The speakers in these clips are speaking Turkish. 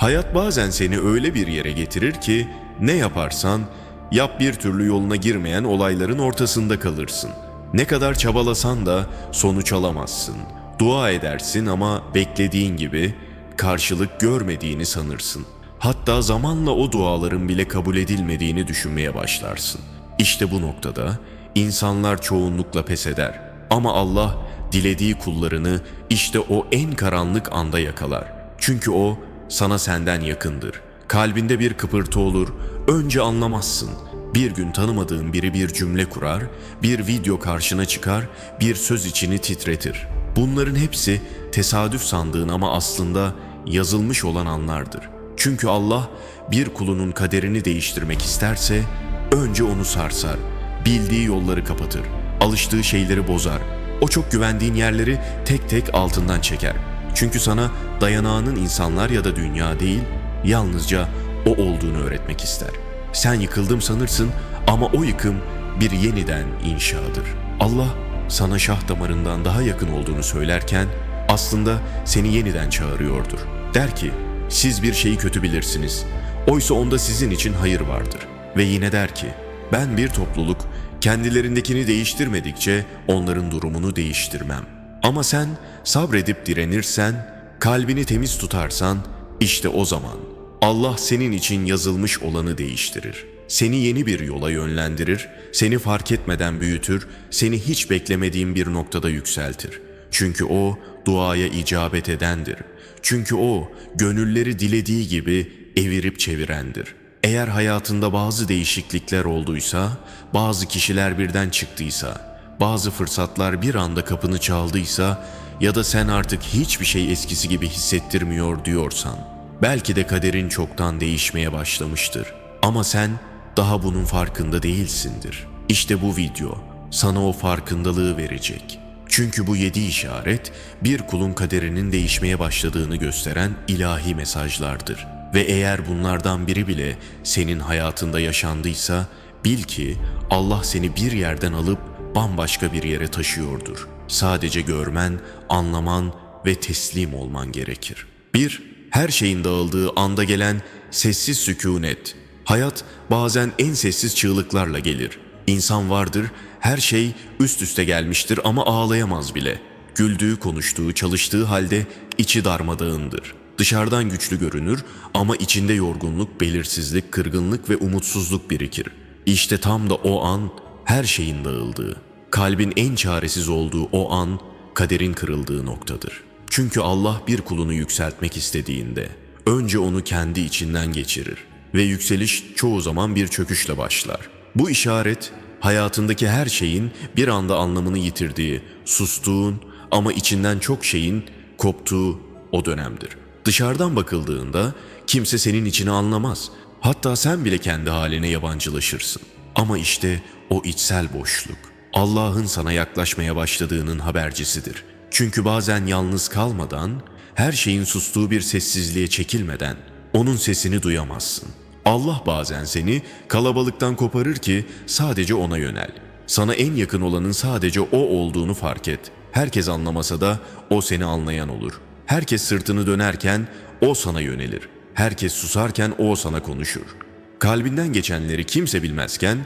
Hayat bazen seni öyle bir yere getirir ki ne yaparsan yap bir türlü yoluna girmeyen olayların ortasında kalırsın. Ne kadar çabalasan da sonuç alamazsın. Dua edersin ama beklediğin gibi karşılık görmediğini sanırsın. Hatta zamanla o duaların bile kabul edilmediğini düşünmeye başlarsın. İşte bu noktada insanlar çoğunlukla pes eder. Ama Allah dilediği kullarını işte o en karanlık anda yakalar. Çünkü o sana senden yakındır. Kalbinde bir kıpırtı olur, önce anlamazsın. Bir gün tanımadığın biri bir cümle kurar, bir video karşına çıkar, bir söz içini titretir. Bunların hepsi tesadüf sandığın ama aslında yazılmış olan anlardır. Çünkü Allah bir kulunun kaderini değiştirmek isterse önce onu sarsar, bildiği yolları kapatır, alıştığı şeyleri bozar, o çok güvendiğin yerleri tek tek altından çeker. Çünkü sana dayanağının insanlar ya da dünya değil, yalnızca o olduğunu öğretmek ister. Sen yıkıldım sanırsın ama o yıkım bir yeniden inşadır. Allah sana şah damarından daha yakın olduğunu söylerken aslında seni yeniden çağırıyordur. Der ki, siz bir şeyi kötü bilirsiniz. Oysa onda sizin için hayır vardır. Ve yine der ki, ben bir topluluk kendilerindekini değiştirmedikçe onların durumunu değiştirmem. Ama sen sabredip direnirsen, kalbini temiz tutarsan, işte o zaman Allah senin için yazılmış olanı değiştirir. Seni yeni bir yola yönlendirir, seni fark etmeden büyütür, seni hiç beklemediğin bir noktada yükseltir. Çünkü o duaya icabet edendir. Çünkü o gönülleri dilediği gibi evirip çevirendir. Eğer hayatında bazı değişiklikler olduysa, bazı kişiler birden çıktıysa, bazı fırsatlar bir anda kapını çaldıysa ya da sen artık hiçbir şey eskisi gibi hissettirmiyor diyorsan, belki de kaderin çoktan değişmeye başlamıştır. Ama sen daha bunun farkında değilsindir. İşte bu video sana o farkındalığı verecek. Çünkü bu yedi işaret bir kulun kaderinin değişmeye başladığını gösteren ilahi mesajlardır. Ve eğer bunlardan biri bile senin hayatında yaşandıysa bil ki Allah seni bir yerden alıp bambaşka bir yere taşıyordur. Sadece görmen, anlaman ve teslim olman gerekir. 1. Her şeyin dağıldığı anda gelen sessiz sükunet. Hayat bazen en sessiz çığlıklarla gelir. İnsan vardır, her şey üst üste gelmiştir ama ağlayamaz bile. Güldüğü, konuştuğu, çalıştığı halde içi darmadağındır. Dışarıdan güçlü görünür ama içinde yorgunluk, belirsizlik, kırgınlık ve umutsuzluk birikir. İşte tam da o an her şeyin dağıldığı, kalbin en çaresiz olduğu o an kaderin kırıldığı noktadır. Çünkü Allah bir kulunu yükseltmek istediğinde önce onu kendi içinden geçirir ve yükseliş çoğu zaman bir çöküşle başlar. Bu işaret hayatındaki her şeyin bir anda anlamını yitirdiği, sustuğun ama içinden çok şeyin koptuğu o dönemdir. Dışarıdan bakıldığında kimse senin içini anlamaz. Hatta sen bile kendi haline yabancılaşırsın. Ama işte o içsel boşluk Allah'ın sana yaklaşmaya başladığının habercisidir. Çünkü bazen yalnız kalmadan, her şeyin sustuğu bir sessizliğe çekilmeden onun sesini duyamazsın. Allah bazen seni kalabalıktan koparır ki sadece ona yönel. Sana en yakın olanın sadece o olduğunu fark et. Herkes anlamasa da o seni anlayan olur. Herkes sırtını dönerken o sana yönelir. Herkes susarken o sana konuşur. Kalbinden geçenleri kimse bilmezken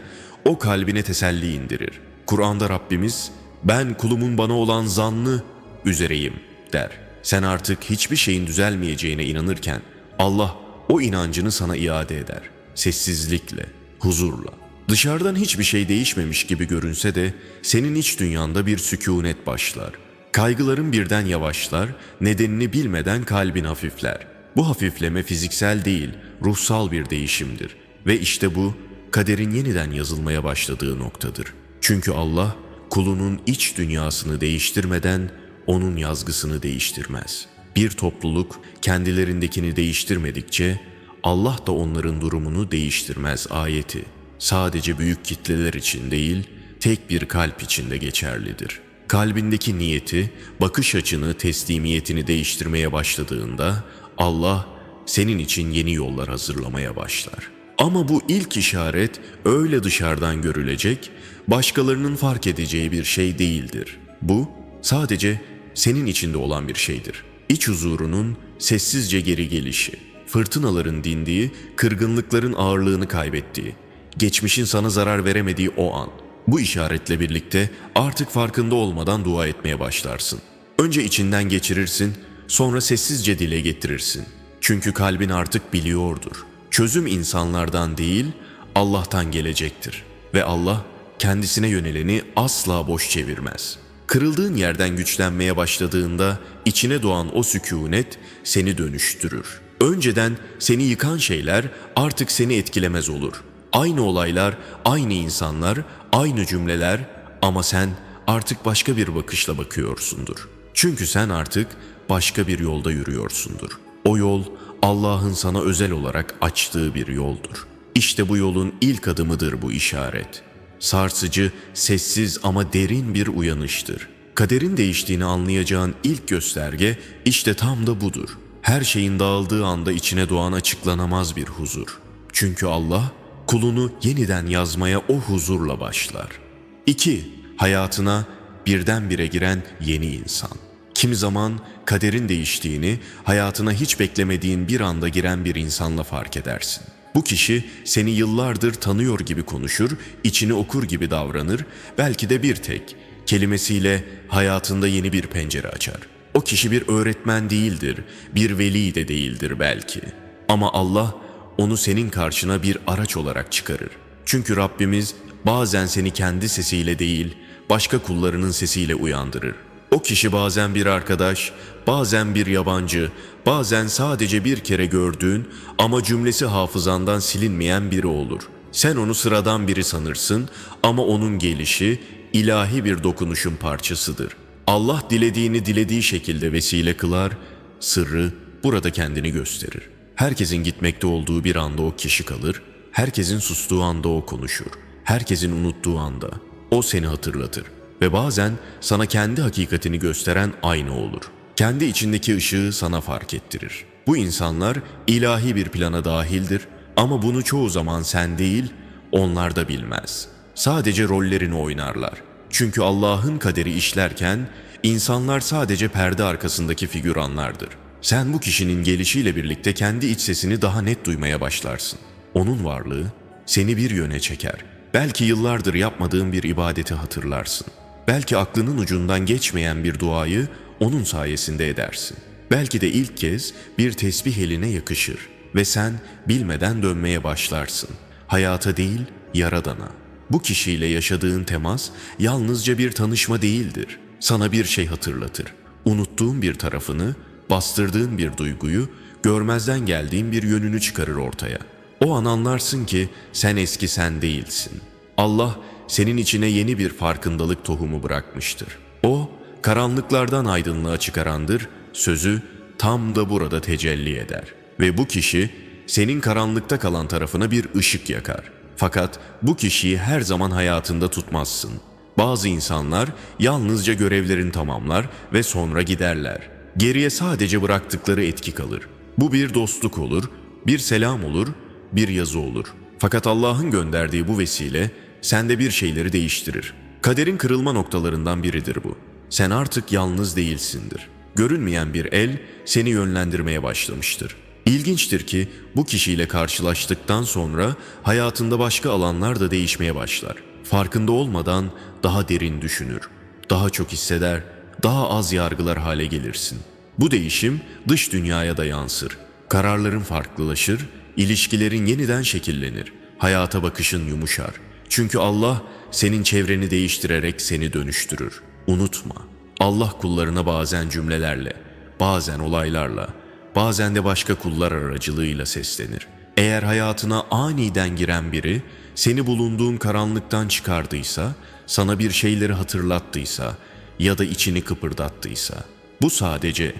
o kalbine teselli indirir. Kur'an'da Rabbimiz ben kulumun bana olan zannı üzereyim der. Sen artık hiçbir şeyin düzelmeyeceğine inanırken Allah o inancını sana iade eder. Sessizlikle, huzurla. Dışarıdan hiçbir şey değişmemiş gibi görünse de senin iç dünyanda bir sükunet başlar. Kaygıların birden yavaşlar, nedenini bilmeden kalbin hafifler. Bu hafifleme fiziksel değil, ruhsal bir değişimdir. Ve işte bu kaderin yeniden yazılmaya başladığı noktadır. Çünkü Allah kulunun iç dünyasını değiştirmeden onun yazgısını değiştirmez. Bir topluluk kendilerindekini değiştirmedikçe Allah da onların durumunu değiştirmez ayeti. Sadece büyük kitleler için değil, tek bir kalp için de geçerlidir. Kalbindeki niyeti, bakış açını, teslimiyetini değiştirmeye başladığında Allah senin için yeni yollar hazırlamaya başlar. Ama bu ilk işaret öyle dışarıdan görülecek, başkalarının fark edeceği bir şey değildir. Bu sadece senin içinde olan bir şeydir. İç huzurunun sessizce geri gelişi. fırtınaların dindiği, kırgınlıkların ağırlığını kaybettiği, geçmişin sana zarar veremediği o an. Bu işaretle birlikte artık farkında olmadan dua etmeye başlarsın. Önce içinden geçirirsin, sonra sessizce dile getirirsin. Çünkü kalbin artık biliyordur. Çözüm insanlardan değil, Allah'tan gelecektir. Ve Allah kendisine yöneleni asla boş çevirmez. Kırıldığın yerden güçlenmeye başladığında içine doğan o sükunet seni dönüştürür. Önceden seni yıkan şeyler artık seni etkilemez olur. Aynı olaylar, aynı insanlar, aynı cümleler ama sen artık başka bir bakışla bakıyorsundur. Çünkü sen artık başka bir yolda yürüyorsundur. O yol Allah'ın sana özel olarak açtığı bir yoldur. İşte bu yolun ilk adımıdır bu işaret. Sarsıcı, sessiz ama derin bir uyanıştır. Kaderin değiştiğini anlayacağın ilk gösterge işte tam da budur. Her şeyin dağıldığı anda içine doğan açıklanamaz bir huzur. Çünkü Allah kulunu yeniden yazmaya o huzurla başlar. 2. Hayatına birdenbire giren yeni insan. Kimi zaman kaderin değiştiğini, hayatına hiç beklemediğin bir anda giren bir insanla fark edersin. Bu kişi seni yıllardır tanıyor gibi konuşur, içini okur gibi davranır, belki de bir tek kelimesiyle hayatında yeni bir pencere açar. O kişi bir öğretmen değildir, bir veli de değildir belki. Ama Allah onu senin karşına bir araç olarak çıkarır. Çünkü Rabbimiz bazen seni kendi sesiyle değil, başka kullarının sesiyle uyandırır. O kişi bazen bir arkadaş, bazen bir yabancı, bazen sadece bir kere gördüğün ama cümlesi hafızandan silinmeyen biri olur. Sen onu sıradan biri sanırsın ama onun gelişi ilahi bir dokunuşun parçasıdır. Allah dilediğini dilediği şekilde vesile kılar, sırrı burada kendini gösterir. Herkesin gitmekte olduğu bir anda o kişi kalır, herkesin sustuğu anda o konuşur, herkesin unuttuğu anda o seni hatırlatır ve bazen sana kendi hakikatini gösteren aynı olur. Kendi içindeki ışığı sana fark ettirir. Bu insanlar ilahi bir plana dahildir ama bunu çoğu zaman sen değil, onlar da bilmez. Sadece rollerini oynarlar. Çünkü Allah'ın kaderi işlerken insanlar sadece perde arkasındaki figüranlardır. Sen bu kişinin gelişiyle birlikte kendi iç sesini daha net duymaya başlarsın. Onun varlığı seni bir yöne çeker. Belki yıllardır yapmadığın bir ibadeti hatırlarsın. Belki aklının ucundan geçmeyen bir duayı onun sayesinde edersin. Belki de ilk kez bir tesbih eline yakışır ve sen bilmeden dönmeye başlarsın. Hayata değil, yaradana. Bu kişiyle yaşadığın temas yalnızca bir tanışma değildir. Sana bir şey hatırlatır. Unuttuğun bir tarafını, bastırdığın bir duyguyu, görmezden geldiğin bir yönünü çıkarır ortaya. O an anlarsın ki sen eski sen değilsin. Allah senin içine yeni bir farkındalık tohumu bırakmıştır. O, karanlıklardan aydınlığa çıkarandır, sözü tam da burada tecelli eder. Ve bu kişi senin karanlıkta kalan tarafına bir ışık yakar. Fakat bu kişiyi her zaman hayatında tutmazsın. Bazı insanlar yalnızca görevlerini tamamlar ve sonra giderler. Geriye sadece bıraktıkları etki kalır. Bu bir dostluk olur, bir selam olur, bir yazı olur. Fakat Allah'ın gönderdiği bu vesile sende bir şeyleri değiştirir. Kaderin kırılma noktalarından biridir bu. Sen artık yalnız değilsindir. Görünmeyen bir el seni yönlendirmeye başlamıştır. İlginçtir ki bu kişiyle karşılaştıktan sonra hayatında başka alanlar da değişmeye başlar. Farkında olmadan daha derin düşünür, daha çok hisseder, daha az yargılar hale gelirsin. Bu değişim dış dünyaya da yansır. Kararların farklılaşır, ilişkilerin yeniden şekillenir, hayata bakışın yumuşar. Çünkü Allah senin çevreni değiştirerek seni dönüştürür. Unutma, Allah kullarına bazen cümlelerle, bazen olaylarla, bazen de başka kullar aracılığıyla seslenir. Eğer hayatına aniden giren biri seni bulunduğun karanlıktan çıkardıysa, sana bir şeyleri hatırlattıysa ya da içini kıpırdattıysa, bu sadece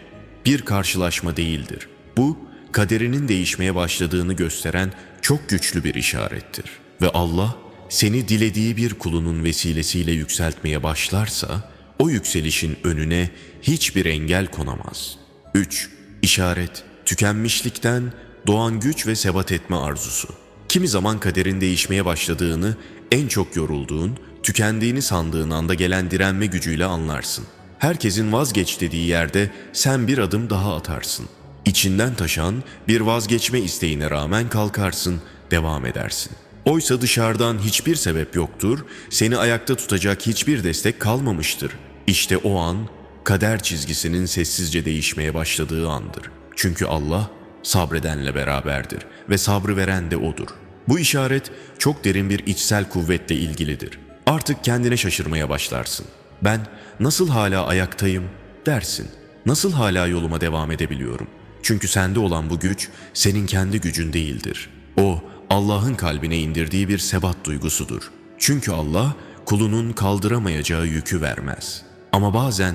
bir karşılaşma değildir. Bu kaderinin değişmeye başladığını gösteren çok güçlü bir işarettir. Ve Allah seni dilediği bir kulunun vesilesiyle yükseltmeye başlarsa, o yükselişin önüne hiçbir engel konamaz. 3. İşaret, tükenmişlikten doğan güç ve sebat etme arzusu. Kimi zaman kaderin değişmeye başladığını, en çok yorulduğun, tükendiğini sandığın anda gelen direnme gücüyle anlarsın. Herkesin vazgeç dediği yerde sen bir adım daha atarsın. İçinden taşan bir vazgeçme isteğine rağmen kalkarsın, devam edersin. Oysa dışarıdan hiçbir sebep yoktur, seni ayakta tutacak hiçbir destek kalmamıştır. İşte o an kader çizgisinin sessizce değişmeye başladığı andır. Çünkü Allah sabredenle beraberdir ve sabrı veren de odur. Bu işaret çok derin bir içsel kuvvetle ilgilidir. Artık kendine şaşırmaya başlarsın. Ben nasıl hala ayaktayım dersin. Nasıl hala yoluma devam edebiliyorum? Çünkü sende olan bu güç senin kendi gücün değildir. O Allah'ın kalbine indirdiği bir sebat duygusudur. Çünkü Allah kulunun kaldıramayacağı yükü vermez. Ama bazen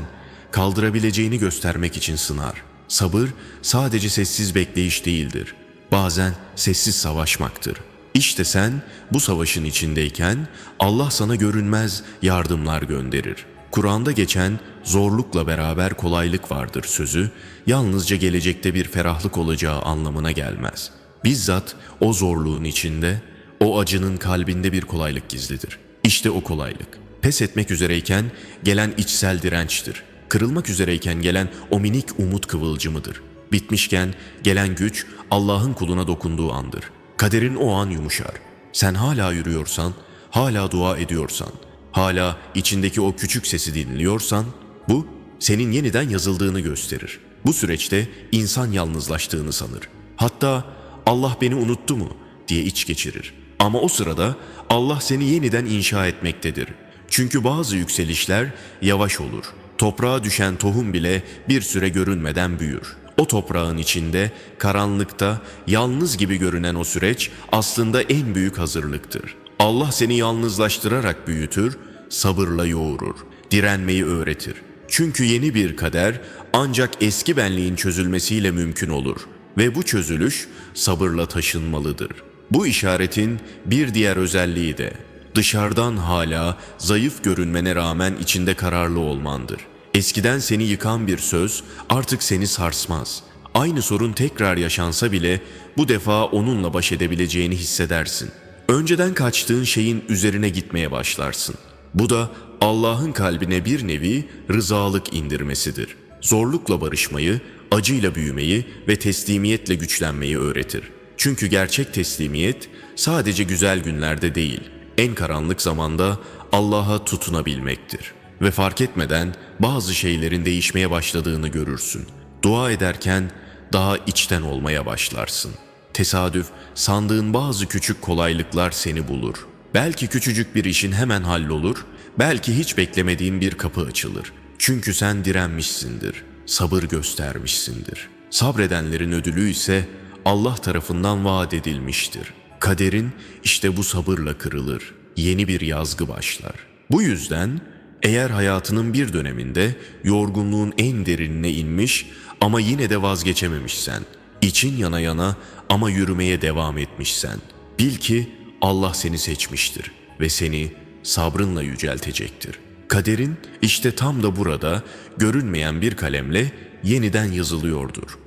kaldırabileceğini göstermek için sınar. Sabır sadece sessiz bekleyiş değildir. Bazen sessiz savaşmaktır. İşte sen bu savaşın içindeyken Allah sana görünmez yardımlar gönderir. Kur'an'da geçen zorlukla beraber kolaylık vardır sözü yalnızca gelecekte bir ferahlık olacağı anlamına gelmez. Bizzat o zorluğun içinde, o acının kalbinde bir kolaylık gizlidir. İşte o kolaylık. Pes etmek üzereyken gelen içsel dirençtir. Kırılmak üzereyken gelen o minik umut kıvılcımıdır. Bitmişken gelen güç Allah'ın kuluna dokunduğu andır. Kaderin o an yumuşar. Sen hala yürüyorsan, hala dua ediyorsan, hala içindeki o küçük sesi dinliyorsan, bu senin yeniden yazıldığını gösterir. Bu süreçte insan yalnızlaştığını sanır. Hatta Allah beni unuttu mu diye iç geçirir. Ama o sırada Allah seni yeniden inşa etmektedir. Çünkü bazı yükselişler yavaş olur. Toprağa düşen tohum bile bir süre görünmeden büyür. O toprağın içinde, karanlıkta, yalnız gibi görünen o süreç aslında en büyük hazırlıktır. Allah seni yalnızlaştırarak büyütür, sabırla yoğurur, direnmeyi öğretir. Çünkü yeni bir kader ancak eski benliğin çözülmesiyle mümkün olur ve bu çözülüş sabırla taşınmalıdır. Bu işaretin bir diğer özelliği de dışarıdan hala zayıf görünmene rağmen içinde kararlı olmandır. Eskiden seni yıkan bir söz artık seni sarsmaz. Aynı sorun tekrar yaşansa bile bu defa onunla baş edebileceğini hissedersin. Önceden kaçtığın şeyin üzerine gitmeye başlarsın. Bu da Allah'ın kalbine bir nevi rızalık indirmesidir. Zorlukla barışmayı, acıyla büyümeyi ve teslimiyetle güçlenmeyi öğretir. Çünkü gerçek teslimiyet sadece güzel günlerde değil, en karanlık zamanda Allah'a tutunabilmektir. Ve fark etmeden bazı şeylerin değişmeye başladığını görürsün. Dua ederken daha içten olmaya başlarsın. Tesadüf, sandığın bazı küçük kolaylıklar seni bulur. Belki küçücük bir işin hemen hallolur, belki hiç beklemediğin bir kapı açılır. Çünkü sen direnmişsindir, sabır göstermişsindir. Sabredenlerin ödülü ise Allah tarafından vaat edilmiştir. Kaderin işte bu sabırla kırılır. Yeni bir yazgı başlar. Bu yüzden eğer hayatının bir döneminde yorgunluğun en derinine inmiş ama yine de vazgeçememişsen, için yana yana ama yürümeye devam etmişsen, bil ki Allah seni seçmiştir ve seni sabrınla yüceltecektir. Kaderin işte tam da burada görünmeyen bir kalemle yeniden yazılıyordur.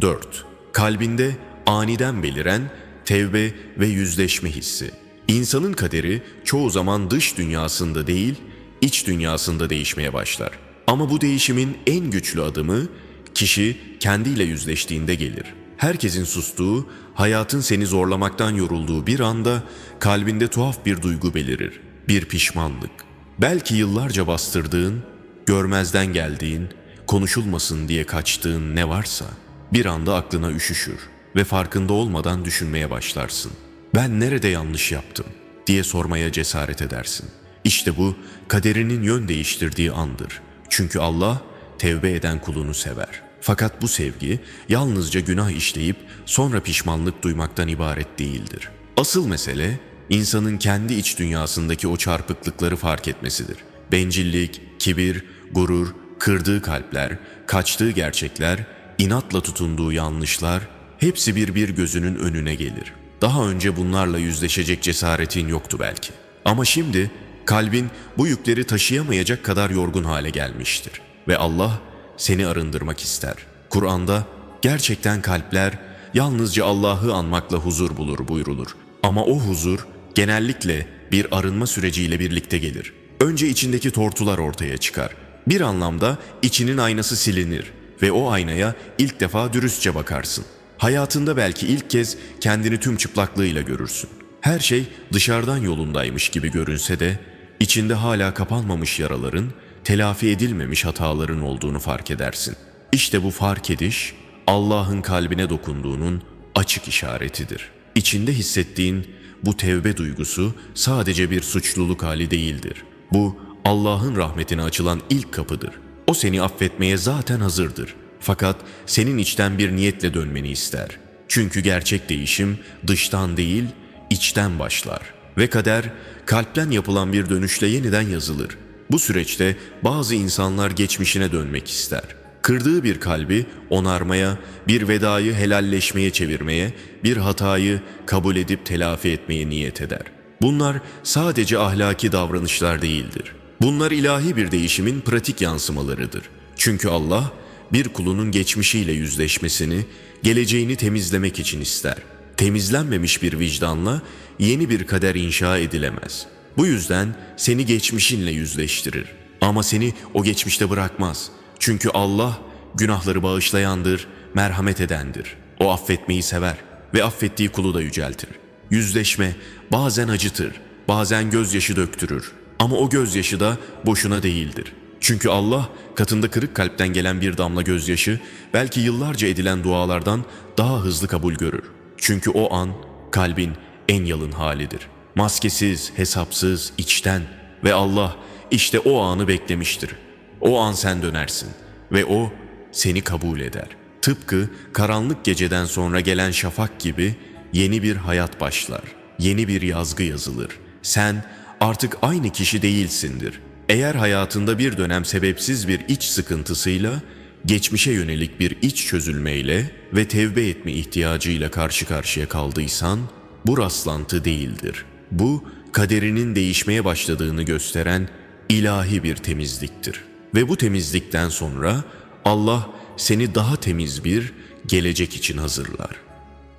4. Kalbinde aniden beliren tevbe ve yüzleşme hissi. İnsanın kaderi çoğu zaman dış dünyasında değil, iç dünyasında değişmeye başlar. Ama bu değişimin en güçlü adımı kişi kendiyle yüzleştiğinde gelir. Herkesin sustuğu, hayatın seni zorlamaktan yorulduğu bir anda kalbinde tuhaf bir duygu belirir. Bir pişmanlık. Belki yıllarca bastırdığın, görmezden geldiğin, konuşulmasın diye kaçtığın ne varsa bir anda aklına üşüşür ve farkında olmadan düşünmeye başlarsın. Ben nerede yanlış yaptım diye sormaya cesaret edersin. İşte bu kaderinin yön değiştirdiği andır. Çünkü Allah tevbe eden kulunu sever. Fakat bu sevgi yalnızca günah işleyip sonra pişmanlık duymaktan ibaret değildir. Asıl mesele insanın kendi iç dünyasındaki o çarpıklıkları fark etmesidir. Bencillik, kibir, gurur, kırdığı kalpler, kaçtığı gerçekler, inatla tutunduğu yanlışlar hepsi bir bir gözünün önüne gelir. Daha önce bunlarla yüzleşecek cesaretin yoktu belki. Ama şimdi kalbin bu yükleri taşıyamayacak kadar yorgun hale gelmiştir ve Allah seni arındırmak ister. Kur'an'da gerçekten kalpler yalnızca Allah'ı anmakla huzur bulur buyrulur. Ama o huzur genellikle bir arınma süreciyle birlikte gelir. Önce içindeki tortular ortaya çıkar. Bir anlamda içinin aynası silinir. ve o aynaya ilk defa dürüstçe bakarsın. Hayatında belki ilk kez kendini tüm çıplaklığıyla görürsün. Her şey dışarıdan yolundaymış gibi görünse de içinde hala kapanmamış yaraların, telafi edilmemiş hataların olduğunu fark edersin. İşte bu fark ediş Allah'ın kalbine dokunduğunun açık işaretidir. İçinde hissettiğin bu tevbe duygusu sadece bir suçluluk hali değildir. Bu Allah'ın rahmetine açılan ilk kapıdır. O seni affetmeye zaten hazırdır. Fakat senin içten bir niyetle dönmeni ister. Çünkü gerçek değişim dıştan değil, içten başlar. Ve kader kalpten yapılan bir dönüşle yeniden yazılır. Bu süreçte bazı insanlar geçmişine dönmek ister. Kırdığı bir kalbi onarmaya, bir vedayı helalleşmeye çevirmeye, bir hatayı kabul edip telafi etmeye niyet eder. Bunlar sadece ahlaki davranışlar değildir. Bunlar ilahi bir değişimin pratik yansımalarıdır. Çünkü Allah bir kulunun geçmişiyle yüzleşmesini, geleceğini temizlemek için ister. Temizlenmemiş bir vicdanla yeni bir kader inşa edilemez. Bu yüzden seni geçmişinle yüzleştirir. Ama seni o geçmişte bırakmaz. Çünkü Allah günahları bağışlayandır, merhamet edendir. O affetmeyi sever ve affettiği kulu da yüceltir. Yüzleşme bazen acıtır, bazen gözyaşı döktürür. Ama o gözyaşı da boşuna değildir. Çünkü Allah katında kırık kalpten gelen bir damla gözyaşı belki yıllarca edilen dualardan daha hızlı kabul görür. Çünkü o an kalbin en yalın halidir. Maskesiz, hesapsız, içten ve Allah işte o anı beklemiştir. O an sen dönersin ve o seni kabul eder. Tıpkı karanlık geceden sonra gelen şafak gibi yeni bir hayat başlar. Yeni bir yazgı yazılır. Sen artık aynı kişi değilsindir. Eğer hayatında bir dönem sebepsiz bir iç sıkıntısıyla, geçmişe yönelik bir iç çözülmeyle ve tevbe etme ihtiyacıyla karşı karşıya kaldıysan, bu rastlantı değildir. Bu, kaderinin değişmeye başladığını gösteren ilahi bir temizliktir. Ve bu temizlikten sonra Allah seni daha temiz bir gelecek için hazırlar.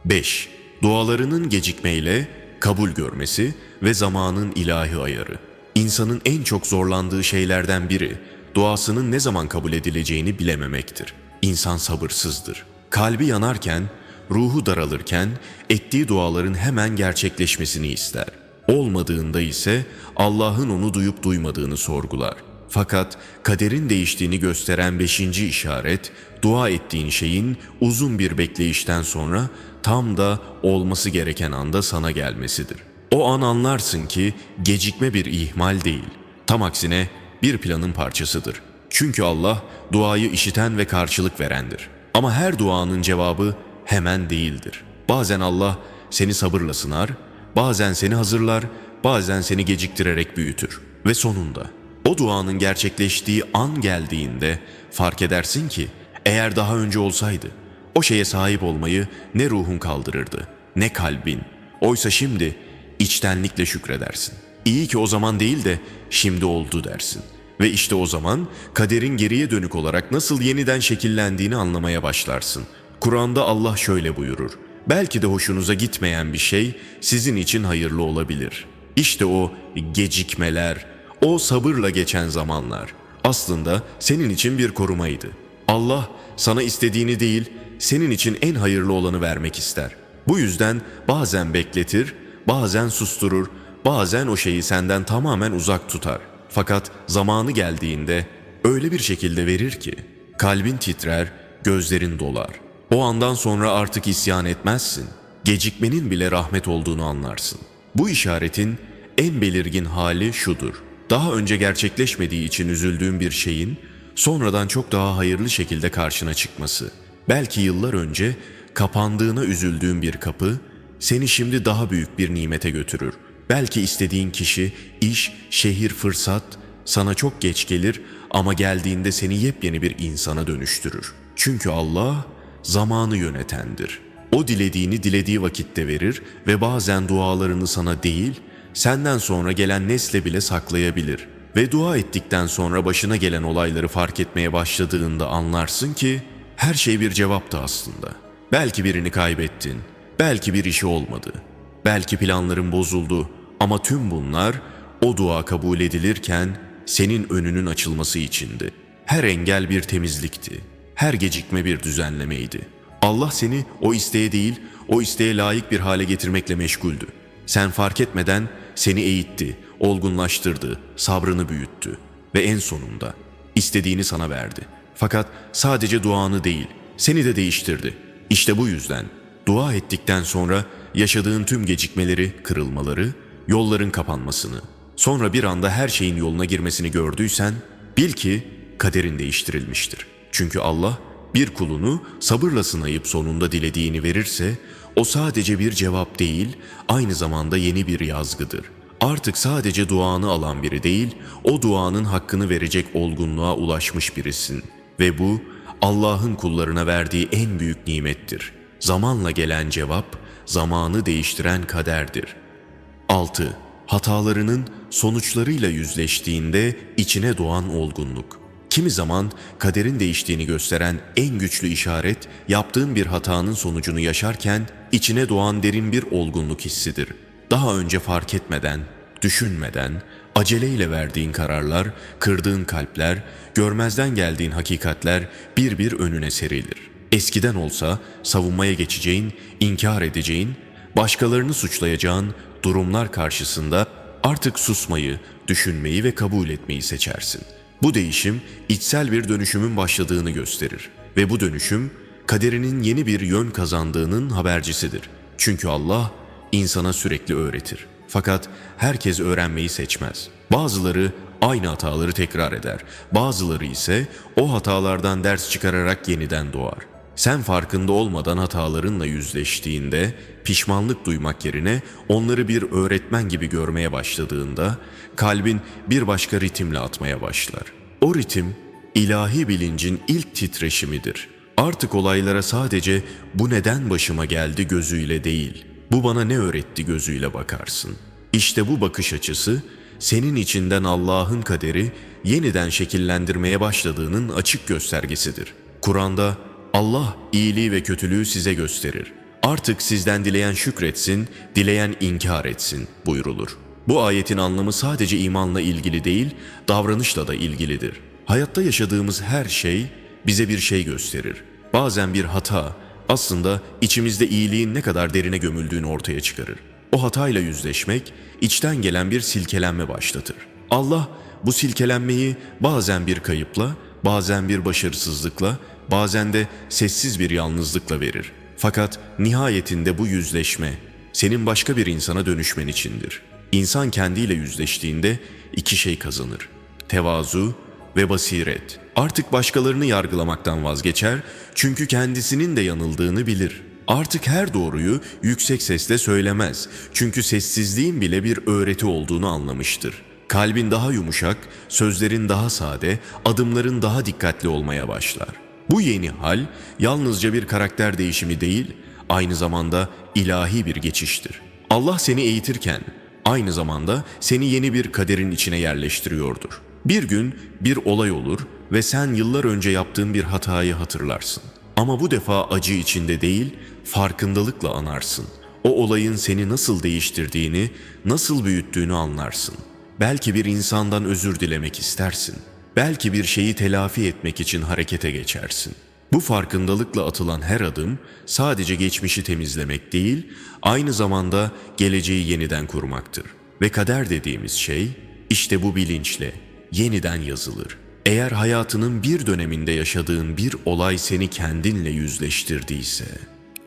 5. Dualarının gecikmeyle kabul görmesi ve zamanın ilahi ayarı. İnsanın en çok zorlandığı şeylerden biri duasının ne zaman kabul edileceğini bilememektir. İnsan sabırsızdır. Kalbi yanarken, ruhu daralırken ettiği duaların hemen gerçekleşmesini ister. Olmadığında ise Allah'ın onu duyup duymadığını sorgular. Fakat kaderin değiştiğini gösteren beşinci işaret, dua ettiğin şeyin uzun bir bekleyişten sonra tam da olması gereken anda sana gelmesidir. O an anlarsın ki gecikme bir ihmal değil. Tam aksine bir planın parçasıdır. Çünkü Allah duayı işiten ve karşılık verendir. Ama her duanın cevabı hemen değildir. Bazen Allah seni sabırla sınar, bazen seni hazırlar, bazen seni geciktirerek büyütür. Ve sonunda o duanın gerçekleştiği an geldiğinde fark edersin ki eğer daha önce olsaydı o şeye sahip olmayı ne ruhun kaldırırdı ne kalbin. Oysa şimdi içtenlikle şükredersin. İyi ki o zaman değil de şimdi oldu dersin. Ve işte o zaman kaderin geriye dönük olarak nasıl yeniden şekillendiğini anlamaya başlarsın. Kur'an'da Allah şöyle buyurur. Belki de hoşunuza gitmeyen bir şey sizin için hayırlı olabilir. İşte o gecikmeler, o sabırla geçen zamanlar aslında senin için bir korumaydı. Allah sana istediğini değil, senin için en hayırlı olanı vermek ister. Bu yüzden bazen bekletir, bazen susturur, bazen o şeyi senden tamamen uzak tutar. Fakat zamanı geldiğinde öyle bir şekilde verir ki kalbin titrer, gözlerin dolar. O andan sonra artık isyan etmezsin. Gecikmenin bile rahmet olduğunu anlarsın. Bu işaretin en belirgin hali şudur. Daha önce gerçekleşmediği için üzüldüğün bir şeyin sonradan çok daha hayırlı şekilde karşına çıkması. Belki yıllar önce kapandığına üzüldüğün bir kapı seni şimdi daha büyük bir nimete götürür. Belki istediğin kişi, iş, şehir, fırsat sana çok geç gelir ama geldiğinde seni yepyeni bir insana dönüştürür. Çünkü Allah zamanı yönetendir. O dilediğini dilediği vakitte verir ve bazen dualarını sana değil, senden sonra gelen nesle bile saklayabilir. Ve dua ettikten sonra başına gelen olayları fark etmeye başladığında anlarsın ki her şey bir cevaptı aslında. Belki birini kaybettin, belki bir işi olmadı, belki planların bozuldu ama tüm bunlar o dua kabul edilirken senin önünün açılması içindi. Her engel bir temizlikti. Her gecikme bir düzenlemeydi. Allah seni o isteğe değil, o isteğe layık bir hale getirmekle meşguldü. Sen fark etmeden seni eğitti, olgunlaştırdı, sabrını büyüttü ve en sonunda istediğini sana verdi. Fakat sadece duanı değil, seni de değiştirdi. İşte bu yüzden dua ettikten sonra yaşadığın tüm gecikmeleri, kırılmaları, yolların kapanmasını, sonra bir anda her şeyin yoluna girmesini gördüysen bil ki kaderin değiştirilmiştir. Çünkü Allah bir kulunu sabırla sınayıp sonunda dilediğini verirse o sadece bir cevap değil, aynı zamanda yeni bir yazgıdır. Artık sadece duanı alan biri değil, o duanın hakkını verecek olgunluğa ulaşmış birisin. Ve bu Allah'ın kullarına verdiği en büyük nimettir. Zamanla gelen cevap, zamanı değiştiren kaderdir. 6. Hatalarının sonuçlarıyla yüzleştiğinde içine doğan olgunluk. Kimi zaman kaderin değiştiğini gösteren en güçlü işaret, yaptığın bir hatanın sonucunu yaşarken içine doğan derin bir olgunluk hissidir. Daha önce fark etmeden, düşünmeden, aceleyle verdiğin kararlar, kırdığın kalpler, görmezden geldiğin hakikatler bir bir önüne serilir. Eskiden olsa savunmaya geçeceğin, inkar edeceğin, başkalarını suçlayacağın durumlar karşısında artık susmayı, düşünmeyi ve kabul etmeyi seçersin. Bu değişim içsel bir dönüşümün başladığını gösterir ve bu dönüşüm kaderinin yeni bir yön kazandığının habercisidir. Çünkü Allah insana sürekli öğretir. Fakat herkes öğrenmeyi seçmez. Bazıları aynı hataları tekrar eder. Bazıları ise o hatalardan ders çıkararak yeniden doğar. Sen farkında olmadan hatalarınla yüzleştiğinde, pişmanlık duymak yerine onları bir öğretmen gibi görmeye başladığında, kalbin bir başka ritimle atmaya başlar. O ritim, ilahi bilincin ilk titreşimidir. Artık olaylara sadece bu neden başıma geldi gözüyle değil, bu bana ne öğretti gözüyle bakarsın. İşte bu bakış açısı, senin içinden Allah'ın kaderi yeniden şekillendirmeye başladığının açık göstergesidir. Kur'an'da Allah iyiliği ve kötülüğü size gösterir. Artık sizden dileyen şükretsin, dileyen inkar etsin buyrulur. Bu ayetin anlamı sadece imanla ilgili değil, davranışla da ilgilidir. Hayatta yaşadığımız her şey bize bir şey gösterir. Bazen bir hata aslında içimizde iyiliğin ne kadar derine gömüldüğünü ortaya çıkarır. O hatayla yüzleşmek içten gelen bir silkelenme başlatır. Allah bu silkelenmeyi bazen bir kayıpla, bazen bir başarısızlıkla, bazen de sessiz bir yalnızlıkla verir. Fakat nihayetinde bu yüzleşme senin başka bir insana dönüşmen içindir. İnsan kendiyle yüzleştiğinde iki şey kazanır. Tevazu ve basiret. Artık başkalarını yargılamaktan vazgeçer çünkü kendisinin de yanıldığını bilir. Artık her doğruyu yüksek sesle söylemez çünkü sessizliğin bile bir öğreti olduğunu anlamıştır. Kalbin daha yumuşak, sözlerin daha sade, adımların daha dikkatli olmaya başlar. Bu yeni hal yalnızca bir karakter değişimi değil, aynı zamanda ilahi bir geçiştir. Allah seni eğitirken aynı zamanda seni yeni bir kaderin içine yerleştiriyordur. Bir gün bir olay olur ve sen yıllar önce yaptığın bir hatayı hatırlarsın. Ama bu defa acı içinde değil, farkındalıkla anarsın. O olayın seni nasıl değiştirdiğini, nasıl büyüttüğünü anlarsın. Belki bir insandan özür dilemek istersin. Belki bir şeyi telafi etmek için harekete geçersin. Bu farkındalıkla atılan her adım sadece geçmişi temizlemek değil, aynı zamanda geleceği yeniden kurmaktır. Ve kader dediğimiz şey işte bu bilinçle yeniden yazılır. Eğer hayatının bir döneminde yaşadığın bir olay seni kendinle yüzleştirdiyse,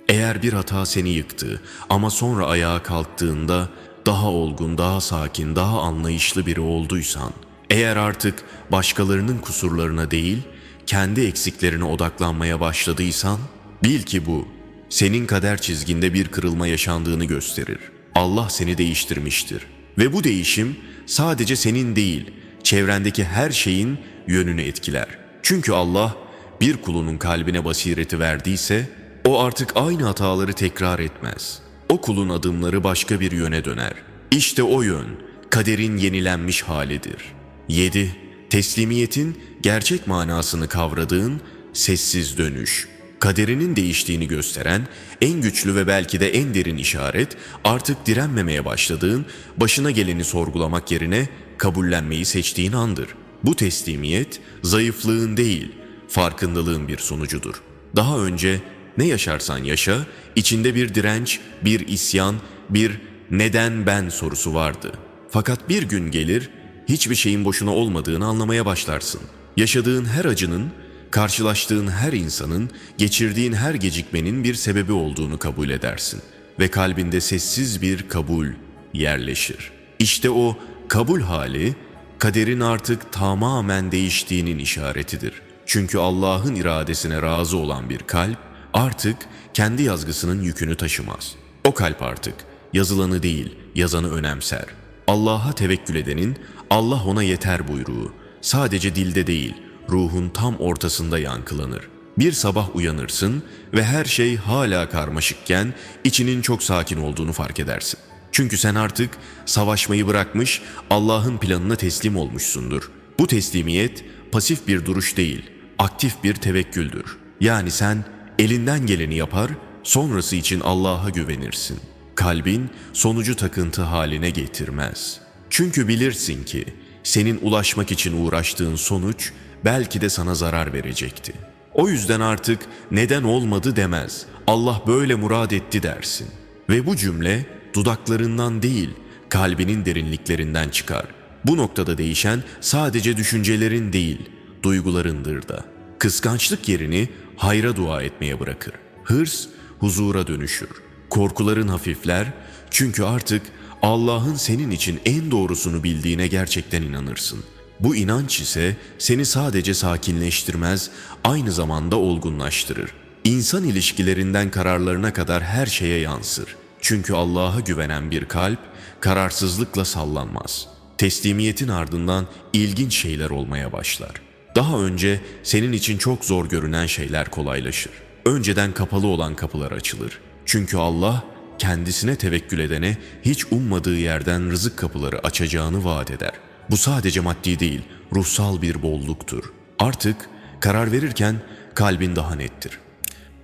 eğer bir hata seni yıktı ama sonra ayağa kalktığında daha olgun, daha sakin, daha anlayışlı biri olduysan, eğer artık başkalarının kusurlarına değil, kendi eksiklerine odaklanmaya başladıysan, bil ki bu senin kader çizginde bir kırılma yaşandığını gösterir. Allah seni değiştirmiştir ve bu değişim sadece senin değil, çevrendeki her şeyin yönünü etkiler. Çünkü Allah bir kulunun kalbine basireti verdiyse o artık aynı hataları tekrar etmez. O kulun adımları başka bir yöne döner. İşte o yön kaderin yenilenmiş halidir. 7. Teslimiyetin gerçek manasını kavradığın sessiz dönüş. Kaderinin değiştiğini gösteren en güçlü ve belki de en derin işaret artık direnmemeye başladığın, başına geleni sorgulamak yerine kabullenmeyi seçtiğin andır. Bu teslimiyet zayıflığın değil, farkındalığın bir sonucudur. Daha önce ne yaşarsan yaşa, içinde bir direnç, bir isyan, bir neden ben sorusu vardı. Fakat bir gün gelir, hiçbir şeyin boşuna olmadığını anlamaya başlarsın. Yaşadığın her acının, karşılaştığın her insanın, geçirdiğin her gecikmenin bir sebebi olduğunu kabul edersin ve kalbinde sessiz bir kabul yerleşir. İşte o kabul hali kaderin artık tamamen değiştiğinin işaretidir. Çünkü Allah'ın iradesine razı olan bir kalp artık kendi yazgısının yükünü taşımaz. O kalp artık yazılanı değil, yazanı önemser. Allah'a tevekkül edenin Allah ona yeter buyruğu sadece dilde değil, ruhun tam ortasında yankılanır. Bir sabah uyanırsın ve her şey hala karmaşıkken içinin çok sakin olduğunu fark edersin. Çünkü sen artık savaşmayı bırakmış, Allah'ın planına teslim olmuşsundur. Bu teslimiyet pasif bir duruş değil, aktif bir tevekküldür. Yani sen elinden geleni yapar, sonrası için Allah'a güvenirsin. Kalbin sonucu takıntı haline getirmez. Çünkü bilirsin ki senin ulaşmak için uğraştığın sonuç belki de sana zarar verecekti. O yüzden artık neden olmadı demez. Allah böyle murad etti dersin. Ve bu cümle dudaklarından değil, kalbinin derinliklerinden çıkar. Bu noktada değişen sadece düşüncelerin değil, duygularındır da. Kıskançlık yerini hayra dua etmeye bırakır. Hırs huzura dönüşür. Korkuların hafifler çünkü artık Allah'ın senin için en doğrusunu bildiğine gerçekten inanırsın. Bu inanç ise seni sadece sakinleştirmez, aynı zamanda olgunlaştırır. İnsan ilişkilerinden kararlarına kadar her şeye yansır. Çünkü Allah'a güvenen bir kalp kararsızlıkla sallanmaz. Teslimiyetin ardından ilginç şeyler olmaya başlar. Daha önce senin için çok zor görünen şeyler kolaylaşır. Önceden kapalı olan kapılar açılır. Çünkü Allah kendisine tevekkül edene hiç ummadığı yerden rızık kapıları açacağını vaat eder. Bu sadece maddi değil, ruhsal bir bolluktur. Artık karar verirken kalbin daha nettir.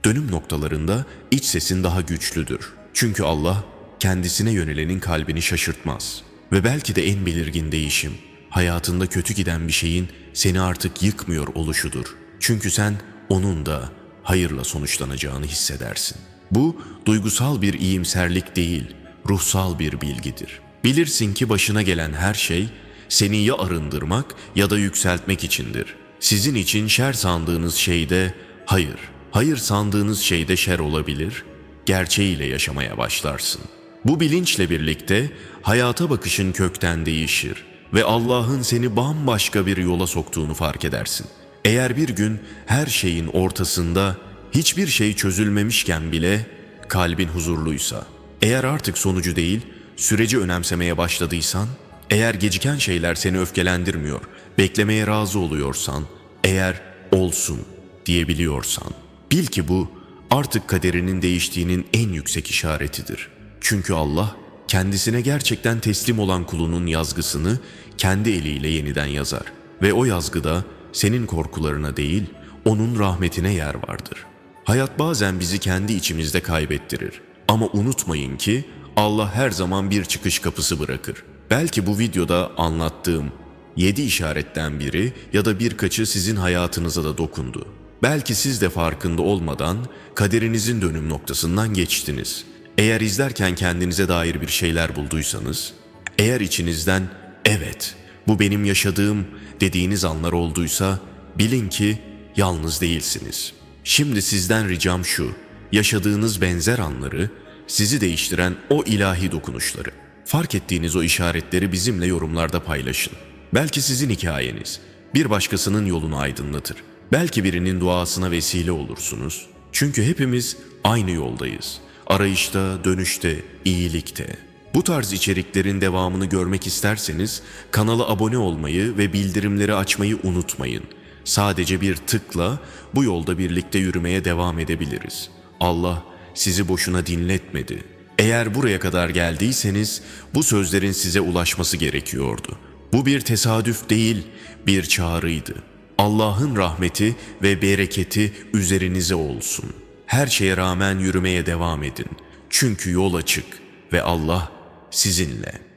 Dönüm noktalarında iç sesin daha güçlüdür. Çünkü Allah kendisine yönelenin kalbini şaşırtmaz. Ve belki de en belirgin değişim, hayatında kötü giden bir şeyin seni artık yıkmıyor oluşudur. Çünkü sen onun da hayırla sonuçlanacağını hissedersin. Bu duygusal bir iyimserlik değil, ruhsal bir bilgidir. Bilirsin ki başına gelen her şey seni ya arındırmak ya da yükseltmek içindir. Sizin için şer sandığınız şeyde hayır, hayır sandığınız şeyde şer olabilir, gerçeğiyle yaşamaya başlarsın. Bu bilinçle birlikte hayata bakışın kökten değişir ve Allah'ın seni bambaşka bir yola soktuğunu fark edersin. Eğer bir gün her şeyin ortasında hiçbir şey çözülmemişken bile kalbin huzurluysa, eğer artık sonucu değil, süreci önemsemeye başladıysan, eğer geciken şeyler seni öfkelendirmiyor, beklemeye razı oluyorsan, eğer olsun diyebiliyorsan, bil ki bu artık kaderinin değiştiğinin en yüksek işaretidir. Çünkü Allah kendisine gerçekten teslim olan kulunun yazgısını kendi eliyle yeniden yazar ve o yazgıda senin korkularına değil, onun rahmetine yer vardır. Hayat bazen bizi kendi içimizde kaybettirir. Ama unutmayın ki Allah her zaman bir çıkış kapısı bırakır. Belki bu videoda anlattığım 7 işaretten biri ya da birkaçı sizin hayatınıza da dokundu. Belki siz de farkında olmadan kaderinizin dönüm noktasından geçtiniz. Eğer izlerken kendinize dair bir şeyler bulduysanız, eğer içinizden evet bu benim yaşadığım dediğiniz anlar olduysa bilin ki yalnız değilsiniz. Şimdi sizden ricam şu, yaşadığınız benzer anları, sizi değiştiren o ilahi dokunuşları, fark ettiğiniz o işaretleri bizimle yorumlarda paylaşın. Belki sizin hikayeniz bir başkasının yolunu aydınlatır. Belki birinin duasına vesile olursunuz. Çünkü hepimiz aynı yoldayız. Arayışta, dönüşte, iyilikte. Bu tarz içeriklerin devamını görmek isterseniz kanala abone olmayı ve bildirimleri açmayı unutmayın. Sadece bir tıkla bu yolda birlikte yürümeye devam edebiliriz. Allah sizi boşuna dinletmedi. Eğer buraya kadar geldiyseniz bu sözlerin size ulaşması gerekiyordu. Bu bir tesadüf değil, bir çağrıydı. Allah'ın rahmeti ve bereketi üzerinize olsun. Her şeye rağmen yürümeye devam edin. Çünkü yol açık ve Allah sizinle.''